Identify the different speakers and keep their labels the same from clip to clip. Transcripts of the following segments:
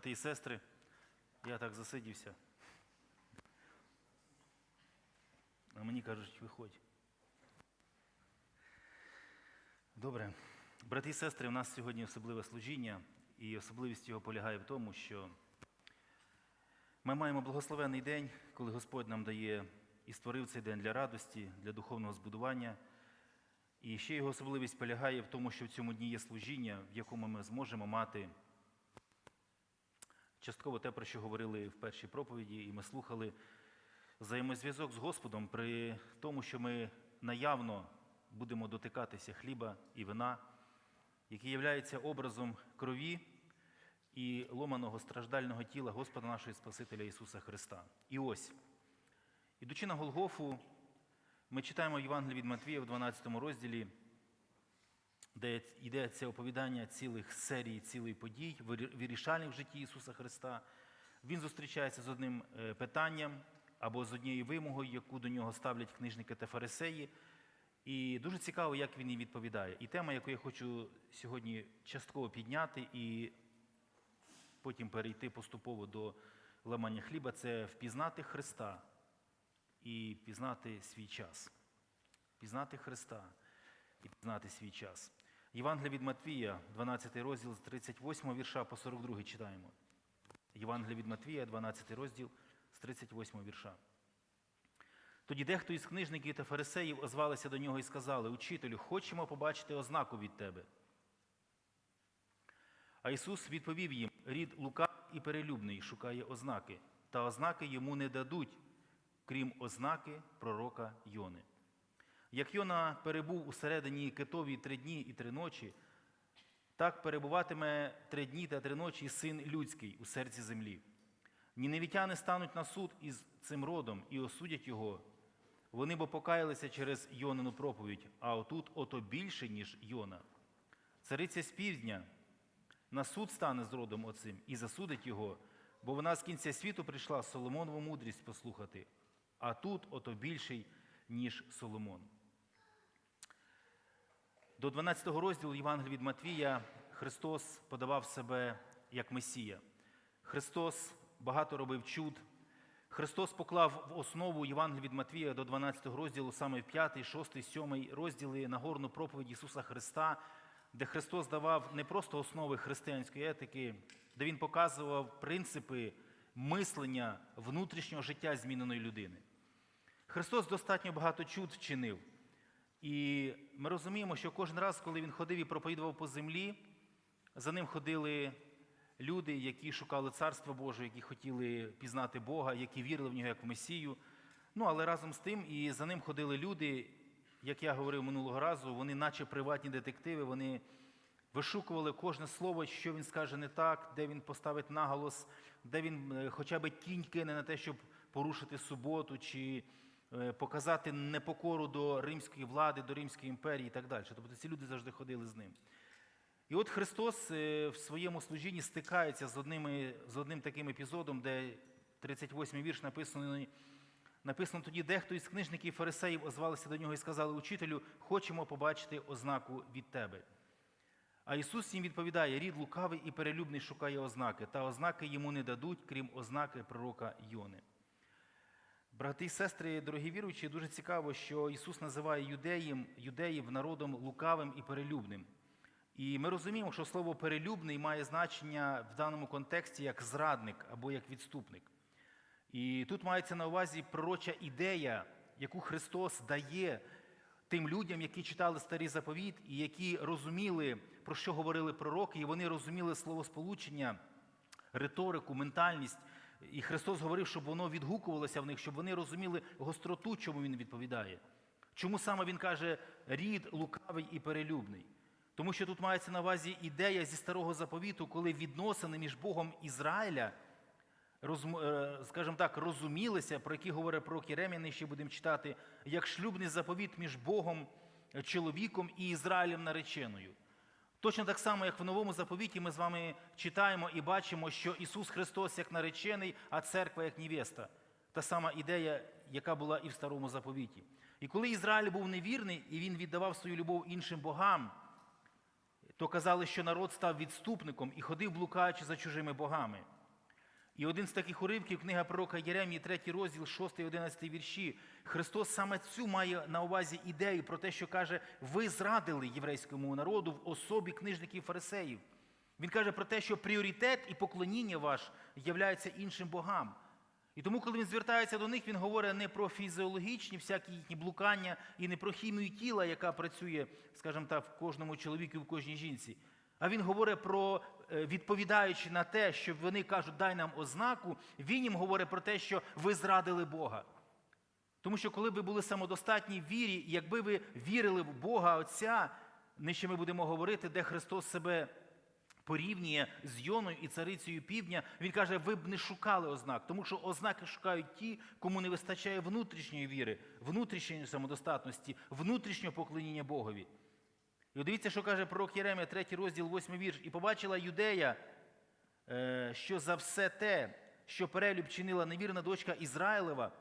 Speaker 1: Брати і сестри, я так засидівся. А мені кажуть, виходь. Добре. Брати і сестри, у нас сьогодні особливе служіння, і особливість його полягає в тому, що ми маємо благословенний день, коли Господь нам дає і створив цей день для радості, для духовного збудування. І ще його особливість полягає в тому, що в цьому дні є служіння, в якому ми зможемо мати частково те, про що говорили в першій проповіді, і ми слухали взаємозв'язок з Господом при тому, що ми наявно будемо дотикатися хліба і вина, які являються образом крові і ломаного страждального тіла Господа нашого Спасителя Ісуса Христа. І ось, ідучи на Голгофу, ми читаємо Євангелію від Матвія в 12 розділі, де йде це оповідання цілих серій, цілих подій, вирішальних в житті Ісуса Христа. Він зустрічається з одним е, питанням або з однією вимогою, яку до нього ставлять книжники та фарисеї. І дуже цікаво, як він їй відповідає. І тема, яку я хочу сьогодні частково підняти і потім перейти поступово до ламання хліба, це впізнати Христа і пізнати свій час. Пізнати Христа і пізнати свій час. Євангелія від Матвія, 12 розділ з 38 вірша по 42 читаємо. Євангелія від Матвія, 12 розділ з 38 вірша. Тоді дехто із книжників та фарисеїв озвалися до нього і сказали: Учителю, хочемо побачити ознаку від тебе. А Ісус відповів їм: рід лука і перелюбний шукає ознаки, та ознаки йому не дадуть, крім ознаки пророка Йони. Як Йона перебув усередині китові три дні і три ночі, так перебуватиме три дні та три ночі син людський у серці землі. Ніневітяни стануть на суд із цим родом і осудять його. Вони бо покаялися через Йонину проповідь, а отут ото більше, ніж Йона. Цариця з півдня на суд стане з родом оцим і засудить його, бо вона з кінця світу прийшла Соломонову мудрість послухати, а тут ото більший, ніж Соломон. До 12 розділу Євангелія від Матвія Христос подавав себе як Месія. Христос багато робив чуд. Христос поклав в основу Євангелія від Матвія до 12 розділу, саме в 5, 6, 7 розділи Нагорну проповідь Ісуса Христа, де Христос давав не просто основи християнської етики, де Він показував принципи мислення внутрішнього життя зміненої людини. Христос достатньо багато чуд вчинив. І ми розуміємо, що кожен раз, коли він ходив і проповідував по землі, за ним ходили люди, які шукали Царства Боже, які хотіли пізнати Бога, які вірили в нього як в Месію. Ну, але разом з тим і за ним ходили люди, як я говорив минулого разу, вони, наче приватні детективи, вони вишукували кожне слово, що він скаже не так, де він поставить наголос, де він е, хоча б тінь кине на те, щоб порушити суботу, чи показати непокору до римської влади, до Римської імперії і так далі. Тобто ці люди завжди ходили з ним. І от Христос е, в своєму служінні стикається з, одними, з одним таким епізодом, де 38-й вірш написано, написано тоді, дехто із книжників фарисеїв озвалися до нього і сказали, учителю, хочемо побачити ознаку від тебе. А Ісус їм відповідає: рід лукавий і перелюбний шукає ознаки, та ознаки йому не дадуть, крім ознаки пророка Йони. Брати і сестри, дорогі віруючі, дуже цікаво, що Ісус називає юдеїв, юдеїв народом лукавим і перелюбним. І ми розуміємо, що слово перелюбний має значення в даному контексті як зрадник або як відступник. І тут мається на увазі пророча ідея, яку Христос дає тим людям, які читали старий заповіт і які розуміли, про що говорили пророки, і вони розуміли словосполучення, риторику, ментальність. І Христос говорив, щоб воно відгукувалося в них, щоб вони розуміли гостроту, чому Він відповідає. Чому саме Він каже рід лукавий і перелюбний? Тому що тут мається на увазі ідея зі старого заповіту, коли відносини між Богом Ізраїля, е, скажімо так, розумілися, про які говорить пророк Єремія, ще будемо читати, як шлюбний заповіт між Богом, е, чоловіком і Ізраїлем нареченою. Точно так само, як в новому заповіті, ми з вами читаємо і бачимо, що Ісус Христос як наречений, а церква як невеста. Та сама ідея, яка була і в старому заповіті. І коли Ізраїль був невірний, і він віддавав свою любов іншим богам, то казали, що народ став відступником і ходив, блукаючи за чужими богами. І один з таких уривків, книга пророка Єремії, 3 розділ, 6 і 11 вірші. Христос саме цю має на увазі ідею про те, що каже, ви зрадили єврейському народу в особі книжників фарисеїв. Він каже про те, що пріоритет і поклоніння ваш являються іншим богам. І тому, коли він звертається до них, він говорить не про фізіологічні всякі їхні блукання і не про хімію тіла, яка працює, скажімо так, в кожному чоловіку і в кожній жінці. А він говорить про, відповідаючи на те, що вони кажуть, дай нам ознаку, він їм говорить про те, що ви зрадили Бога. Тому що коли ви були самодостатні в вірі, якби ви вірили в Бога Отця, нижче ми будемо говорити, де Христос себе порівнює з Йоною і царицею півдня, він каже, ви б не шукали ознак, тому що ознаки шукають ті, кому не вистачає внутрішньої віри, внутрішньої самодостатності, внутрішнього поклоніння Богові. І дивіться, що каже пророк Єремія, 3 розділ, 8 вірш. І побачила юдея, е, що за все те, що перелюб чинила невірна дочка Ізраїлева,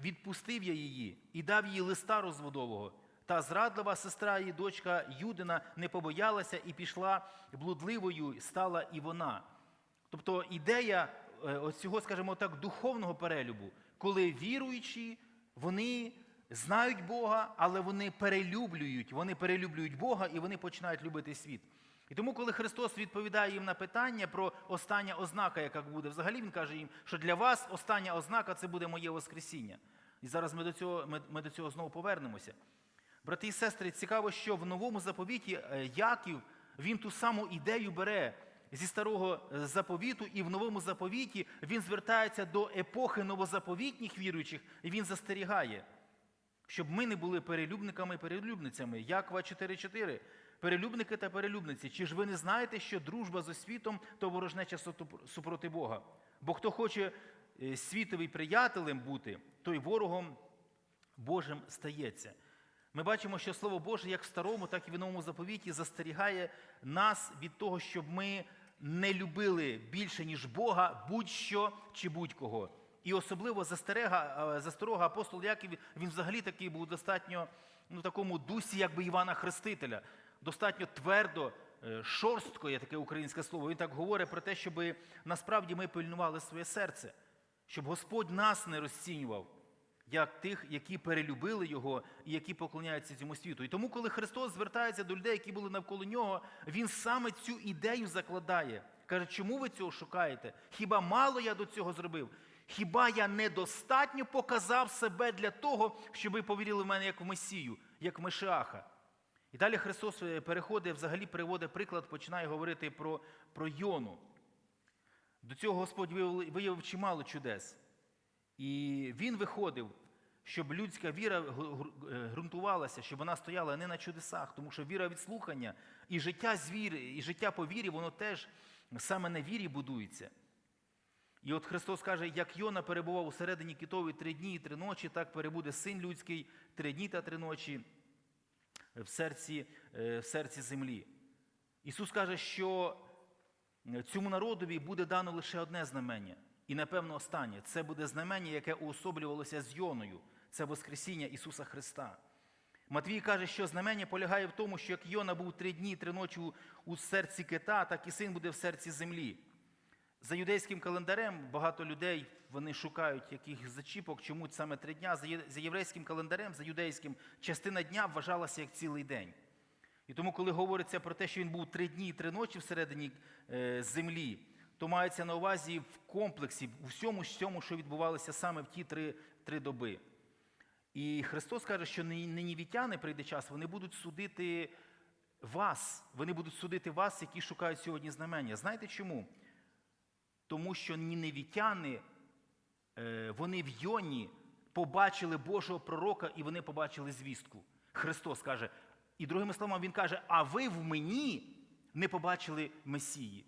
Speaker 1: відпустив я її і дав їй листа розводового. Та зрадлива сестра її дочка Юдина не побоялася і пішла блудливою, стала і вона. Тобто ідея е, цього, скажімо так, духовного перелюбу, коли віруючі, вони знають Бога, але вони перелюблюють, вони перелюблюють Бога і вони починають любити світ. І тому, коли Христос відповідає їм на питання про остання ознака, яка буде, взагалі Він каже їм, що для вас остання ознака це буде моє Воскресіння. І зараз ми до цього, ми, ми до цього знову повернемося. Брати і сестри, цікаво, що в новому заповіті е, Яків він ту саму ідею бере зі старого е, заповіту, і в новому заповіті він звертається до епохи новозаповітніх віруючих, і він застерігає, щоб ми не були перелюбниками і перелюбницями. Якова 4.4. Перелюбники та перелюбниці, чи ж ви не знаєте, що дружба з освітом то ворожнеча супроти Бога? Бо хто хоче е, світовий приятелем бути, той ворогом Божим стається. Ми бачимо, що Слово Боже, як в старому, так і в новому заповіті, застерігає нас від того, щоб ми не любили більше, ніж Бога, будь-що чи будь-кого. І особливо застерега, е, застерога апостол Яків, він взагалі такий був достатньо ну, такому дусі, якби Івана Хрестителя, достатньо твердо, е, шорстко є таке українське слово. Він так говорить про те, щоб насправді ми пильнували своє серце, щоб Господь нас не розцінював як тих, які перелюбили його і які поклоняються цьому світу. І тому, коли Христос звертається до людей, які були навколо нього, Він саме цю ідею закладає. Каже, чому ви цього шукаєте? Хіба мало я до цього зробив? Хіба я недостатньо показав себе для того, щоб ви повірили в мене як в Месію, як в Мешиаха? І далі Христос е, переходить, взагалі приводить приклад, починає говорити про, про Йону. До цього Господь виявив, виявив чимало чудес. І він виходив, щоб людська віра е, ґрунтувалася, щоб вона стояла не на чудесах, тому що віра від слухання і життя з і життя по вірі, воно теж саме на вірі будується. І от Христос каже, як Йона перебував у середині китові три дні і три ночі, так перебуде син людський три дні та три ночі в серці, е, в серці землі. Ісус каже, що цьому народові буде дано лише одне знамення, і, напевно, останнє. Це буде знамення, яке уособлювалося з Йоною. Це Воскресіння Ісуса Христа. Матвій каже, що знамення полягає в тому, що як Йона був три дні три ночі у серці кита, так і син буде в серці землі. За юдейським календарем багато людей вони шукають якихось зачіпок, чому саме три дня. За єврейським календарем, за юдейським, частина дня вважалася як цілий день. І тому, коли говориться про те, що він був три дні і три ночі всередині е, землі, то мається на увазі в комплексі, в всьому цьому, що відбувалося саме в ті три, три доби. І Христос каже, що нинівітяни прийде час, вони будуть судити вас, вони будуть судити вас, які шукають сьогодні знамення. Знаєте чому? Тому що ніневітяни, е, вони в Йоні побачили Божого пророка і вони побачили звістку. Христос каже, і другими словами, Він каже, а ви в мені не побачили Месії.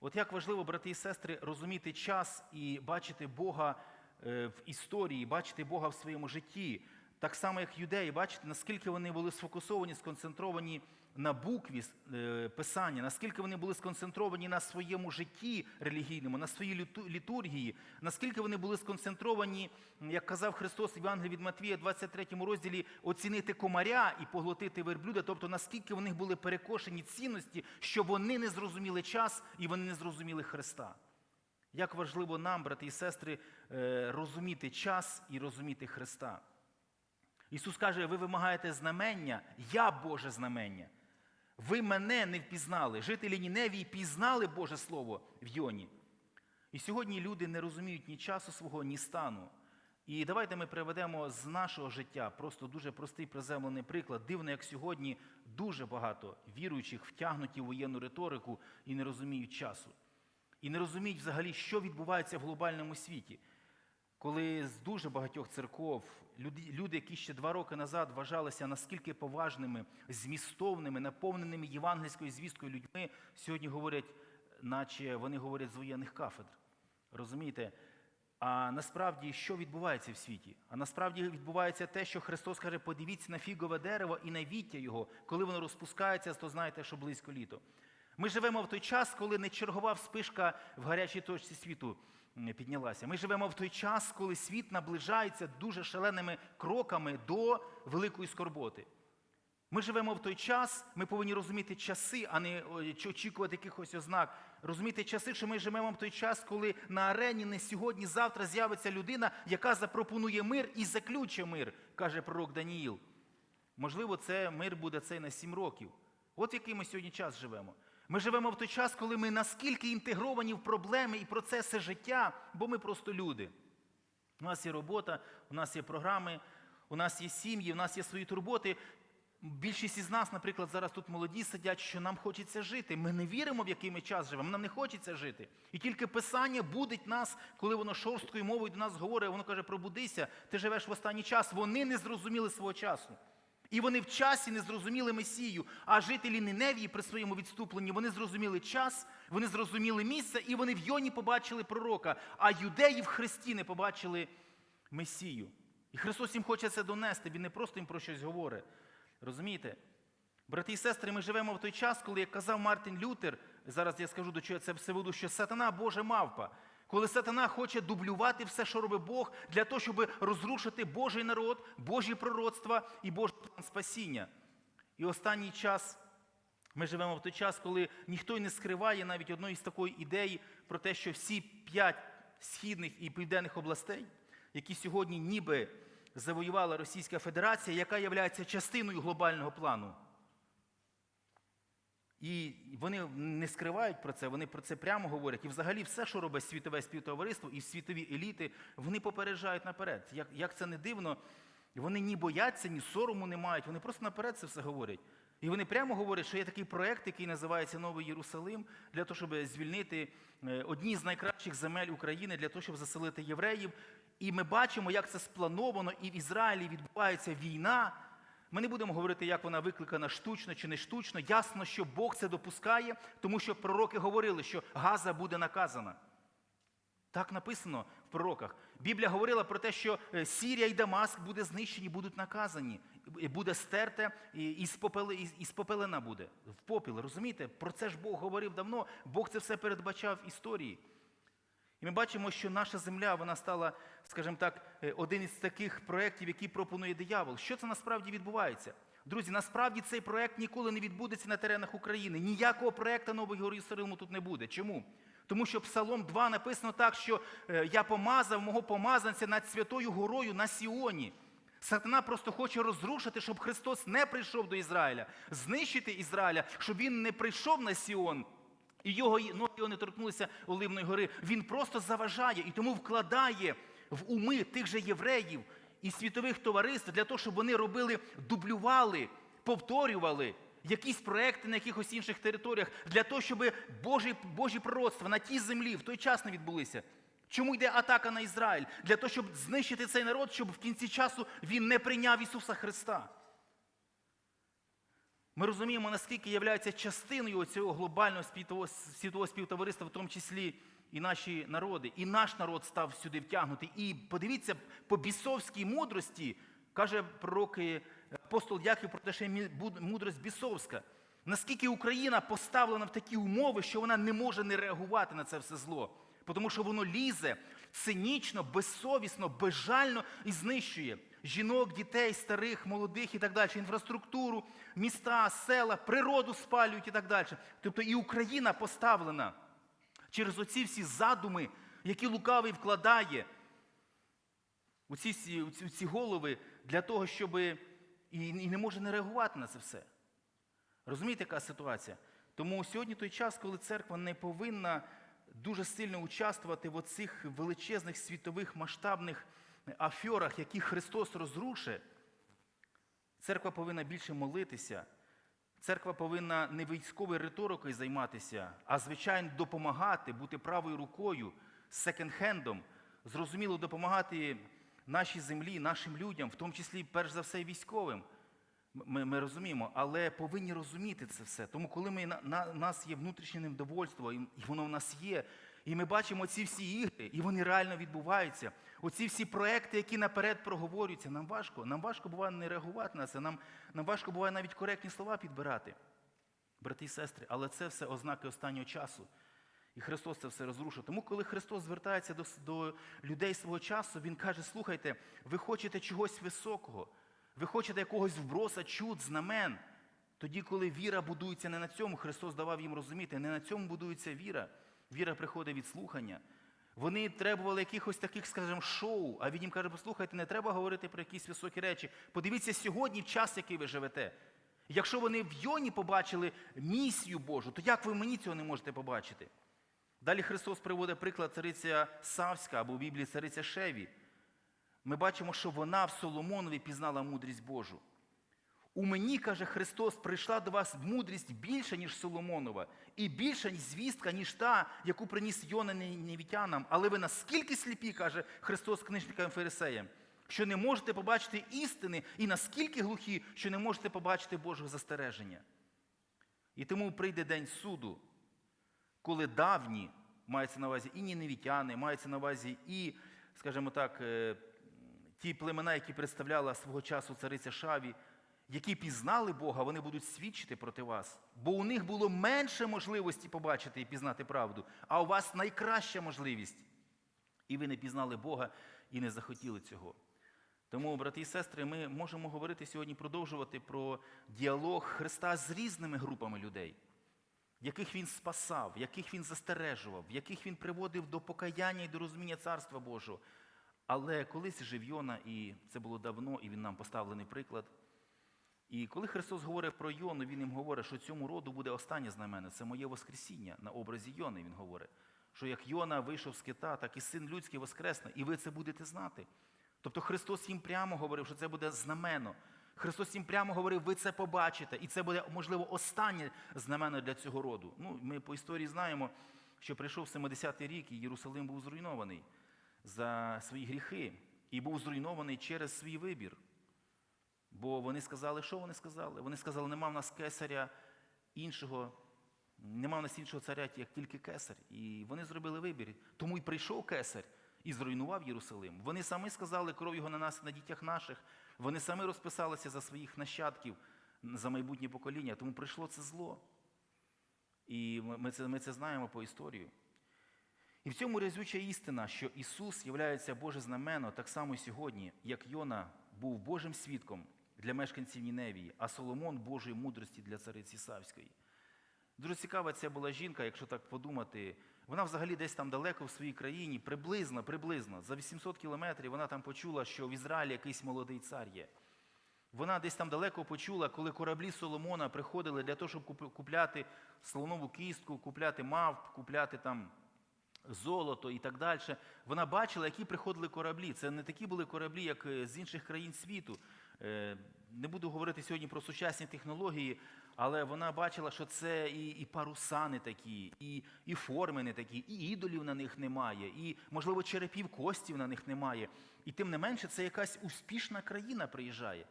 Speaker 1: От як важливо, брати і сестри, розуміти час і бачити Бога е, в історії, бачити Бога в своєму житті. Так само, як юдеї, бачите, наскільки вони були сфокусовані, сконцентровані на букві е, писання, наскільки вони були сконцентровані на своєму житті релігійному, на своїй літургії, наскільки вони були сконцентровані, як казав Христос в Євангелії від Матвія, 23 розділі, оцінити комаря і поглотити верблюда, тобто наскільки в них були перекошені цінності, що вони не зрозуміли час і вони не зрозуміли Христа. Як важливо нам, брати і сестри, е, розуміти час і розуміти Христа. Ісус каже, ви вимагаєте знамення, я Боже знамення. Ви мене не впізнали. Жителі Ніневії пізнали Боже Слово в Йоні. І сьогодні люди не розуміють ні часу свого, ні стану. І давайте ми приведемо з нашого життя просто дуже простий приземлений приклад. Дивно, як сьогодні дуже багато віруючих втягнуті в воєнну риторику і не розуміють часу. І не розуміють взагалі, що відбувається в глобальному світі. Коли з дуже багатьох церков люди, які ще два роки назад вважалися наскільки поважними, змістовними, наповненими євангельською звісткою людьми, сьогодні говорять, наче вони говорять з воєнних кафедр. Розумієте? А насправді, що відбувається в світі? А насправді відбувається те, що Христос каже: подивіться на фігове дерево і на віття його. Коли воно розпускається, то знаєте, що близько літо. Ми живемо в той час, коли не чергова вспишка в гарячій точці світу піднялася. Ми живемо в той час, коли світ наближається дуже шаленими кроками до великої скорботи. Ми живемо в той час, ми повинні розуміти часи, а не очікувати якихось ознак. Розуміти часи, що ми живемо в той час, коли на арені не сьогодні, завтра з'явиться людина, яка запропонує мир і заключить мир, каже пророк Даніїл. Можливо, це мир буде цей на сім років. От в який ми сьогодні час живемо. Ми живемо в той час, коли ми наскільки інтегровані в проблеми і процеси життя, бо ми просто люди. У нас є робота, у нас є програми, у нас є сім'ї, у нас є свої турботи. Більшість із нас, наприклад, зараз тут молоді сидять, що нам хочеться жити. Ми не віримо, в який ми час живемо, нам не хочеться жити. І тільки Писання будить нас, коли воно шорсткою мовою до нас говорить, воно каже, пробудися, ти живеш в останній час. Вони не зрозуміли свого часу. І вони в часі не зрозуміли Месію, а жителі Ниневії при своєму відступленні вони зрозуміли час, вони зрозуміли місце, і вони в Йоні побачили пророка, а юдеї в Христі не побачили Месію. І Христос їм хоче це донести, Він не просто їм про щось говорить. Розумієте? Брати і сестри, ми живемо в той час, коли, як казав Мартин Лютер, зараз я скажу, до чого я це все веду, що сатана Божа мавпа. Коли сатана хоче дублювати все, що робить Бог, для того, щоб розрушити Божий народ, Божі пророцтва і Божий план спасіння. І останній час ми живемо в той час, коли ніхто не скриває навіть одної з такої ідеї про те, що всі п'ять східних і південних областей, які сьогодні ніби завоювала Російська Федерація, яка є частиною глобального плану. І вони не скривають про це, вони про це прямо говорять. І взагалі все, що робить світове співтовариство і світові еліти, вони попереджають наперед. Як, як це не дивно, вони ні бояться, ні сорому не мають, вони просто наперед це все говорять. І вони прямо говорять, що є такий проєкт, який називається Новий Єрусалим, для того, щоб звільнити е, одні з найкращих земель України, для того, щоб заселити євреїв. І ми бачимо, як це сплановано, і в Ізраїлі відбувається війна. Ми не будемо говорити, як вона викликана штучно чи не штучно. Ясно, що Бог це допускає, тому що пророки говорили, що Газа буде наказана. Так написано в пророках. Біблія говорила про те, що е, Сірія і Дамаск буде знищені, будуть наказані. Буде стерте, і, спопелена буде. В попіл, розумієте? Про це ж Бог говорив давно. Бог це все передбачав в історії. І ми бачимо, що наша земля вона стала, скажімо так, е, один із таких проєктів, які пропонує диявол. Що це насправді відбувається? Друзі, насправді цей проєкт ніколи не відбудеться на теренах України. Ніякого проєкту Нового Єрусалиму тут не буде. Чому? Тому що Псалом 2 написано так, що е, я помазав мого помазанця над святою горою на Сіоні. Сатана просто хоче розрушити, щоб Христос не прийшов до Ізраїля, знищити Ізраїля, щоб він не прийшов на Сіон. І його ноги не торкнулися Оливної гори. Він просто заважає і тому вкладає в уми тих же євреїв і світових товариств для того, щоб вони робили, дублювали, повторювали якісь проекти на якихось інших територіях, для того, щоб Божі, Божі пророцтва на тій землі в той час не відбулися. Чому йде атака на Ізраїль? Для того, щоб знищити цей народ, щоб в кінці часу він не прийняв Ісуса Христа. Ми розуміємо, наскільки є частиною цього глобального світового співтовариства, в тому числі і наші народи. І наш народ став сюди втягнутий. І подивіться, по бісовській мудрості, каже пророк і апостол Яків про те, що є мудрість бісовська. Наскільки Україна поставлена в такі умови, що вона не може не реагувати на це все зло, тому що воно лізе цинічно, безсовісно, безжально і знищує жінок, дітей, старих, молодих і так далі, інфраструктуру, міста, села, природу спалюють і так далі. Тобто і Україна поставлена через оці всі задуми, які лукавий вкладає у ці, у ці, голови для того, щоб і, і не може не реагувати на це все. Розумієте, яка ситуація? Тому сьогодні той час, коли церква не повинна дуже сильно участвувати в оцих величезних світових масштабних афьорах, які Христос розрушить, церква повинна більше молитися. Церква повинна не військовою риторикою займатися, а звичайно допомагати, бути правою рукою, секонд-хендом, зрозуміло допомагати нашій землі, нашим людям, в тому числі, перш за все, військовим. Ми, ми розуміємо, але повинні розуміти це все. Тому, коли ми, на, на, нас є внутрішнє недовольство, і, і воно в нас є, і ми бачимо ці всі ігри, і вони реально відбуваються. Оці всі проекти, які наперед проговорюються, нам важко. Нам важко буває не реагувати на це. Нам, нам важко буває навіть коректні слова підбирати, брати і сестри. Але це все ознаки останнього часу. І Христос це все розрушив. Тому, коли Христос звертається до, до людей свого часу, Він каже: слухайте, ви хочете чогось високого, ви хочете якогось вброса, чуд, знамен. Тоді, коли віра будується не на цьому, Христос давав їм розуміти, не на цьому будується віра. Віра приходить від слухання. Вони требували якихось таких, скажімо, шоу, а він їм каже, послухайте, не треба говорити про якісь високі речі. Подивіться сьогодні в час, який ви живете. Якщо вони в Йоні побачили місію Божу, то як ви мені цього не можете побачити? Далі Христос приводить приклад цариця Савська або в Біблії цариця Шеві. Ми бачимо, що вона в Соломонові пізнала мудрість Божу. У мені, каже Христос, прийшла до вас мудрість більша, ніж Соломонова, і більша звістка, ніж та, яку приніс Йона Невітянам. Але ви наскільки сліпі, каже Христос книжникам фарисеям, що не можете побачити істини, і наскільки глухі, що не можете побачити Божого застереження. І тому прийде день суду, коли давні, мається на увазі і ніневітяни, мається на увазі і, скажімо так, е, ті племена, які представляла свого часу цариця Шаві, які пізнали Бога, вони будуть свідчити проти вас. Бо у них було менше можливості побачити і пізнати правду, а у вас найкраща можливість. І ви не пізнали Бога і не захотіли цього. Тому, брати і сестри, ми можемо говорити сьогодні, продовжувати про діалог Христа з різними групами людей, яких Він спасав, яких Він застережував, яких Він приводив до покаяння і до розуміння Царства Божого. Але колись жив Йона, і це було давно, і він нам поставлений приклад. І коли Христос говорить про Йону, Він їм говорить, що цьому роду буде останнє знамення. Це моє Воскресіння на образі Йони, Він говорить. Що як Йона вийшов з кита, так і син людський воскресне, і ви це будете знати. Тобто Христос їм прямо говорив, що це буде знамено. Христос їм прямо говорив, ви це побачите, і це буде, можливо, останнє знамено для цього роду. Ну, ми по історії знаємо, що прийшов 70-й рік, і Єрусалим був зруйнований за свої гріхи, і був зруйнований через свій вибір. Бо вони сказали, що вони сказали? Вони сказали, нема в нас кесаря іншого, нема в нас іншого царя, як тільки кесар. І вони зробили вибір. Тому й прийшов кесар і зруйнував Єрусалим. Вони самі сказали, кров його на нас на дітях наших. Вони самі розписалися за своїх нащадків, за майбутнє покоління. Тому прийшло це зло. І ми це, ми це знаємо по історії. І в цьому рязюча істина, що Ісус є Боже знамено так само сьогодні, як Йона був Божим свідком для мешканців Ніневії, а Соломон Божої мудрості для цариці Савської. Дуже цікава ця була жінка, якщо так подумати. Вона взагалі десь там далеко в своїй країні, приблизно, приблизно, за 800 кілометрів вона там почула, що в Ізраїлі якийсь молодий цар є. Вона десь там далеко почула, коли кораблі Соломона приходили для того, щоб купляти слонову кістку, купляти мавп, купляти там золото і так далі. Вона бачила, які приходили кораблі. Це не такі були кораблі, як е, з інших країн світу. Е, Не буду говорити сьогодні про сучасні технології, але вона бачила, що це і, і паруса не такі, і, і форми не такі, і ідолів на них немає, і, можливо, черепів костів на них немає. І тим не менше, це якась успішна країна приїжджає.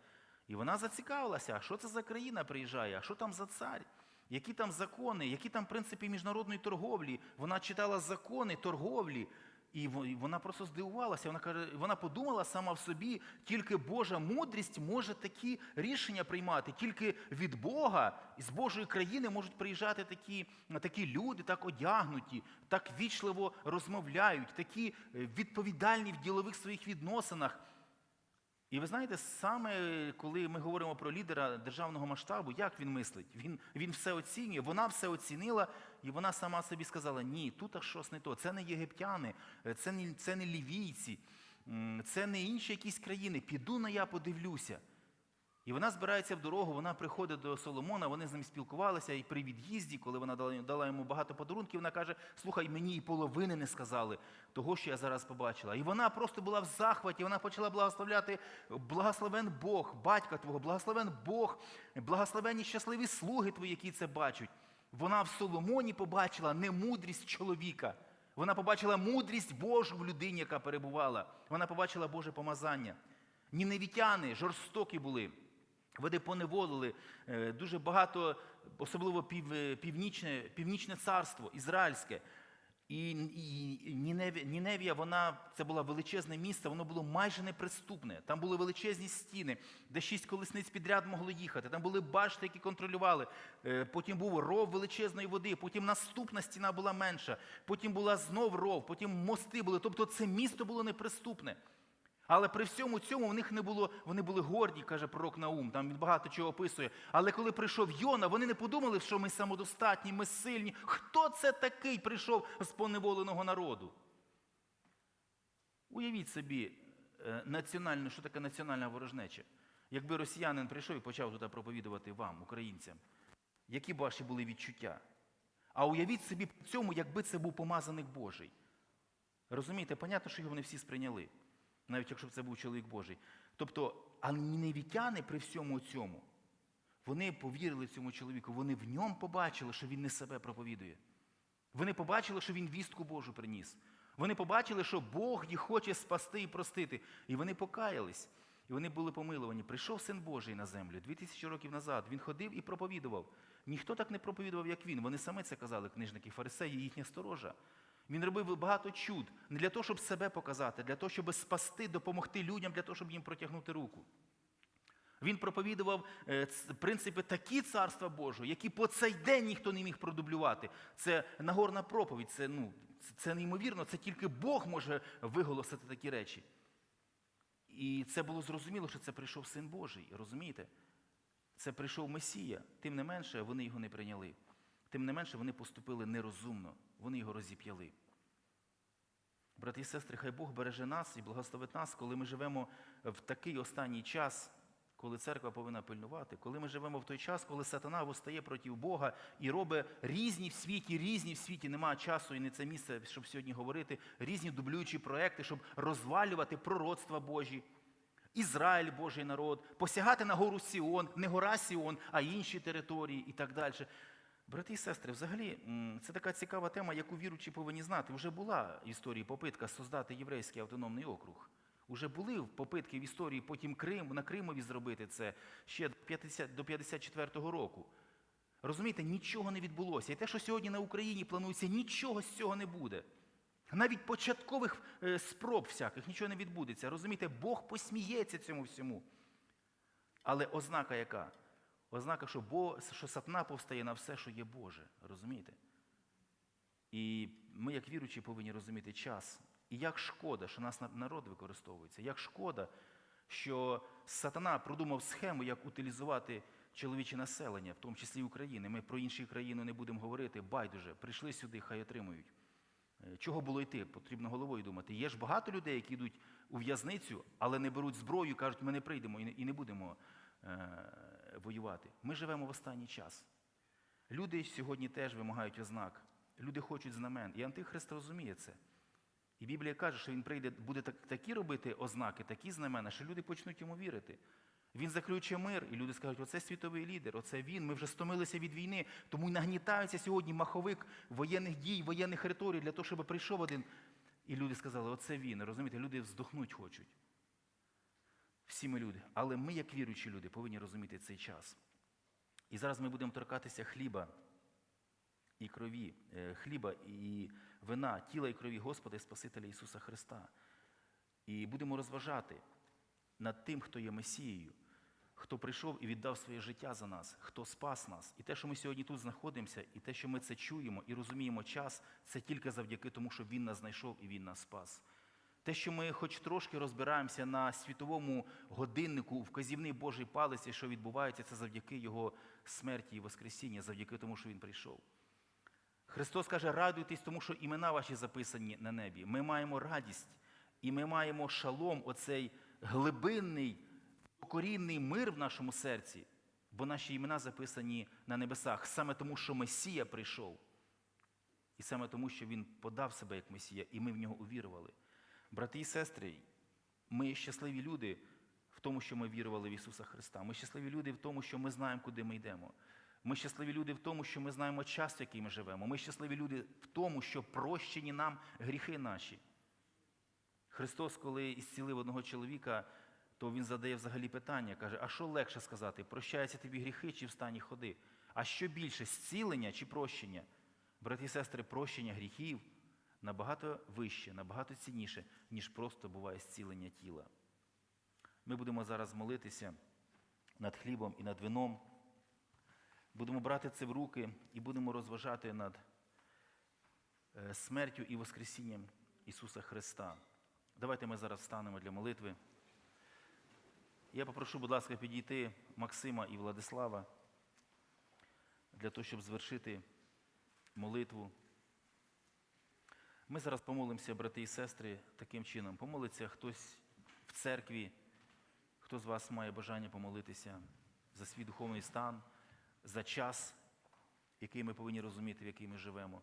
Speaker 1: І вона зацікавилася, що це за країна приїжджає, а що там за цар? Які там закони, які там принципи міжнародної торговлі? Вона читала закони торговлі І во- і вона просто здивувалася. Вона каже, вона подумала сама в собі, тільки Божа мудрість може такі рішення приймати. Тільки від Бога з Божої країни можуть приїжджати такі, такі люди, так одягнуті, так вічливо розмовляють, такі е, відповідальні в ділових своїх відносинах. І ви знаєте, саме коли ми говоримо про лідера державного масштабу, як він мислить? Він, він все оцінює, вона все оцінила, і вона сама собі сказала: ні, тут а щось не то. Це не єгиптяни, це не, це не лівійці, це не інші якісь країни. Піду на я подивлюся. І вона збирається в дорогу, вона приходить до Соломона, вони з ним спілкувалися, і при від'їзді, коли вона дала, йому багато подарунків, вона каже: Слухай, мені і половини не сказали того, що я зараз побачила. І вона просто була в захваті, вона почала благословляти благословен Бог, батька твого, благословен Бог, благословенні щасливі слуги твої, які це бачать. Вона в Соломоні побачила не мудрість чоловіка. Вона побачила мудрість Божу в людині, яка перебувала. Вона побачила Боже помазання. Ніневітяни жорстокі були. Вони поневолили е, дуже багато, особливо пів, е, північне, північне царство, ізраїльське. І, і Ніневія, Ніневія, вона це було величезне місце, воно було майже неприступне. Там були величезні стіни, де шість колесниць підряд могли їхати. Там були башти, які контролювали. Е, Потім був ров величезної води, потім наступна стіна була менша, потім була знов ров, потім мости були. Тобто це місто було неприступне. Але при всьому цьому в них не було, вони були горді, каже пророк Наум, там він багато чого описує. Але коли прийшов Йона, вони не подумали, що ми самодостатні, ми сильні. Хто це такий прийшов з поневоленого народу? Уявіть собі, е, національну, що таке національна ворожнеча. Якби росіянин прийшов і почав туди проповідувати вам, українцям, які б ваші були відчуття? А уявіть собі при цьому, якби це був помазаник Божий. Розумієте, понятно, що його не всі сприйняли навіть якщо б це був чоловік Божий. Тобто, а ніневітяни при всьому цьому, вони повірили цьому чоловіку, вони в ньому побачили, що він не себе проповідує. Вони побачили, що він вістку Божу приніс. Вони побачили, що Бог їх хоче спасти і простити. І вони покаялись. І вони були помилувані. Прийшов син Божий на землю дві тисячі років назад. Він ходив і проповідував. Ніхто так не проповідував, як він. Вони саме це казали, книжники фарисеї, їхня сторожа. Він робив багато чуд не для того, щоб себе показати, для того, щоб спасти, допомогти людям, для того, щоб їм протягнути руку. Він проповідував е, принципи такі царства Божого, які по цей день ніхто не міг продублювати. Це нагорна проповідь, це, ну, це неймовірно, це тільки Бог може виголосити такі речі. І це було зрозуміло, що це прийшов Син Божий, розумієте? Це прийшов Месія. Тим не менше, вони його не прийняли. Тим не менше, вони поступили нерозумно, вони його розіп'яли. Брати і сестри, хай Бог береже нас і благословить нас, коли ми живемо в такий останній час, коли церква повинна пильнувати, коли ми живемо в той час, коли сатана восстає проти Бога і робить різні в світі, різні в світі, немає часу і не це місце, щоб сьогодні говорити, різні дублюючі проекти, щоб розвалювати пророцтва Божі. Ізраїль, Божий народ, посягати на гору Сіон, не гора Сіон, а інші території і так далі. Брати і сестри, взагалі, це така цікава тема, яку віручі повинні знати. Вже була в історії попитка создати єврейський автономний округ. Уже були попитки в історії потім Крим, на Кримові зробити це ще до 50 до 54-го року. Розумієте, нічого не відбулося. І те, що сьогодні на Україні планується, нічого з цього не буде. Навіть початкових е, спроб всяких нічого не відбудеться. Розумієте, Бог посміється цьому всьому. Але ознака яка? Ознака, що, Бо, що сатана повстає на все, що є Боже. Розумієте? І ми, як віручі, повинні розуміти час. І як шкода, що нас народ використовується, як шкода, що сатана продумав схему, як утилізувати чоловіче населення, в тому числі України. Ми про інші країни не будемо говорити. Байдуже, прийшли сюди, хай отримують. Е, Чого було йти? Потрібно головою думати. Є ж багато людей, які йдуть у в'язницю, але не беруть зброю кажуть, ми не прийдемо і не, будемо е, воювати. Ми живемо в останній час. Люди сьогодні теж вимагають ознак. Люди хочуть знамен. І Антихрист розуміє це. І Біблія каже, що він прийде, буде так, такі робити ознаки, такі знамена, що люди почнуть йому вірити. Він заключує мир, і люди скажуть, оце світовий лідер, оце він. Ми вже стомилися від війни, тому й нагнітається сьогодні маховик воєнних дій, воєнних риторій для того, щоб прийшов один. І люди сказали, оце він. Розумієте, люди вздохнуть хочуть. Всі ми люди. Але ми, як віруючі люди, повинні розуміти цей час. І зараз ми будемо торкатися хліба і крові, е, хліба і вина, тіла і крові Господа і Спасителя Ісуса Христа. І будемо розважати над тим, хто є Месією, хто прийшов і віддав своє життя за нас, хто спас нас. І те, що ми сьогодні тут знаходимося, і те, що ми це чуємо і розуміємо час, це тільки завдяки тому, що Він нас знайшов і Він нас спас. Те, що ми хоч трошки розбираємося на світовому годиннику, вказівний Божий палець, що відбувається, це завдяки Його смерті і Воскресіння, завдяки тому, що Він прийшов. Христос каже, радуйтесь, тому що імена ваші записані на небі. Ми маємо радість і ми маємо шалом, оцей глибинний, покорінний мир в нашому серці, бо наші імена записані на небесах, саме тому, що Месія прийшов. І саме тому, що Він подав себе як Месія, і ми в нього увірували. Брати і сестри, ми щасливі люди в тому, що ми вірували в Ісуса Христа. Ми щасливі люди в тому, що ми знаємо, куди ми йдемо. Ми щасливі люди в тому, що ми знаємо час, в який ми живемо. Ми щасливі люди в тому, що прощені нам гріхи наші. Христос, коли ісцілив одного чоловіка, то Він задає взагалі питання, каже, а що легше сказати, прощаються тобі гріхи чи встані ходи? А що більше, зцілення чи прощення? Брати і сестри, прощення гріхів набагато вище, набагато цінніше, ніж просто буває зцілення тіла. Ми будемо зараз молитися над хлібом і над вином. Будемо брати це в руки і будемо розважати над е, смертю і Воскресінням Ісуса Христа. Давайте ми зараз встанемо для молитви. Я попрошу, будь ласка, підійти Максима і Владислава для того, щоб звершити молитву. Ми зараз помолимося, брати і сестри, таким чином. Помолиться хтось в церкві, хто з вас має бажання помолитися за свій духовний стан, за час, який ми повинні розуміти, в який ми живемо.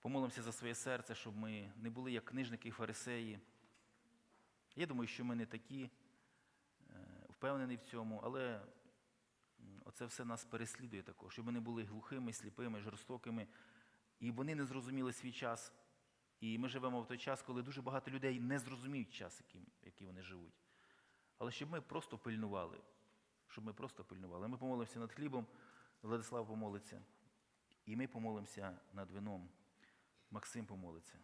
Speaker 1: Помолимося за своє серце, щоб ми не були як книжники і фарисеї. Я думаю, що ми не такі, е, впевнений в цьому, але оце все нас переслідує також, щоб ми не були глухими, сліпими, жорстокими, і вони не зрозуміли свій час. І ми живемо в той час, коли дуже багато людей не зрозуміють час, який, який вони живуть. Але щоб ми просто пильнували, щоб ми просто пильнували. Ми помолимося над хлібом, Владислав помолиться, і ми помолимося над вином. Максим помолиться.